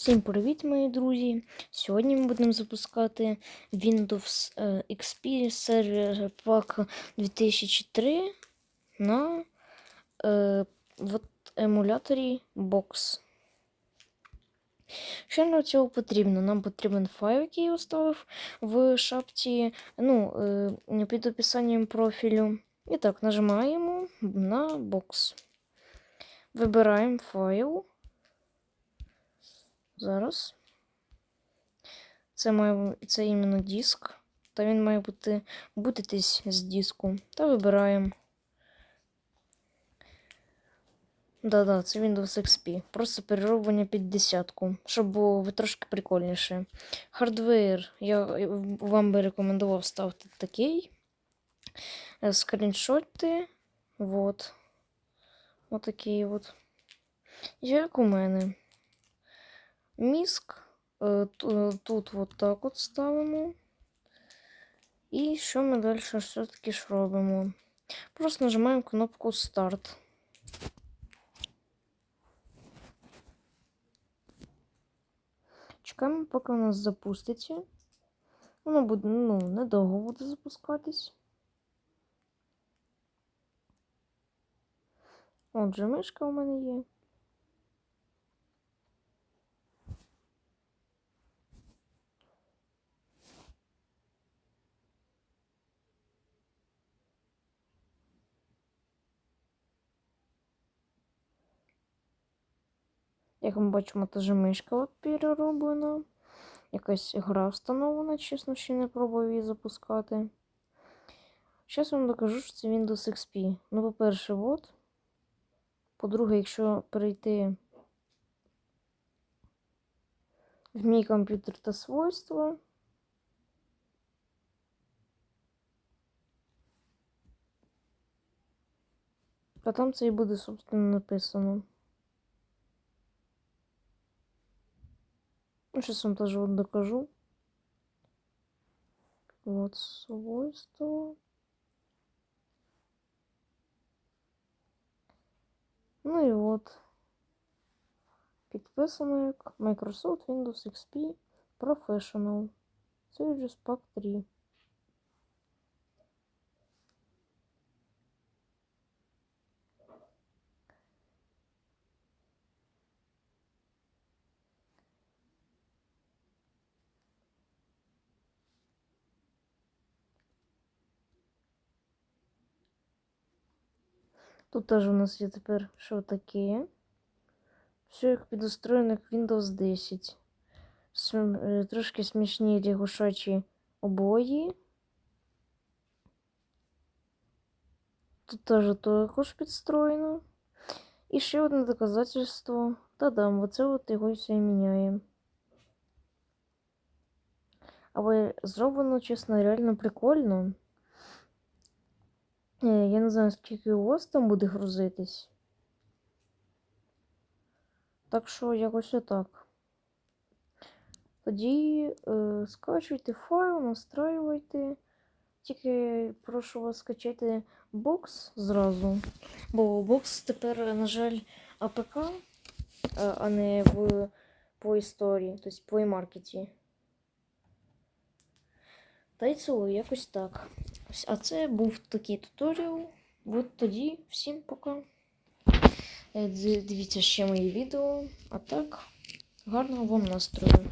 Всім привіт, мої друзі! Сьогодні ми будемо запускати Windows е, XP Server Pack 2003 на е, от, емуляторі Box. Що нам цього потрібно? Нам потрібен файл, який я оставив в шапці ну, е, під описанням профілю. І так, нажимаємо на Box. Вибираємо файл. Зараз. Це має це іменно диск. Та він має бути бутитись з диску. Та вибираємо. Да-да, це Windows XP. Просто перероблення під десятку, щоб було трошки прикольніше. Хардвер я вам би рекомендував ставити такий. Скріншоти. Вот. Отакий от. Як у мене. Міск. Е, тут от так от ставимо. І що ми далі все-таки ж робимо? Просто нажимаємо кнопку старт. Чекаємо, поки у нас запуститься. Воно буде, ну, недовго буде запускатись. Отже, мишка у мене є. Як ми бачимо, теж мишка перероблена. Якась гра встановлена, чесно, ще не пробував її запускати. Зараз вам докажу, що це Windows XP. Ну, по-перше, от. По-друге, якщо перейти в мій комп'ютер та свойства. А там це і буде, собственно, написано. Сейчас вам тоже вот докажу. Вот свойства. Ну и вот. Підписано Microsoft Windows XP Professional. Series Pack 3. Тут теж у нас є тепер що таке. Все як підостроєно як Windows 10. См... Е, трошки смішні лягушачі обої. Тут теж також підстроєно. І ще одне доказательство. Та-дам, оце от його все і міняє. Але зроблено, чесно, реально прикольно. Е, я не знаю, скільки у вас там буде грузитись. Так що якось отак. Тоді е, скачуйте файл, настраюйте. Тільки прошу вас скачати бокс зразу. Бо бокс тепер, на жаль, АПК, а не в по історії, тобто по маркеті. Та й це якось так. А це був такий туторіал. От тоді всім пока. Е, дивіться ще мої відео. А так, гарного вам настрою.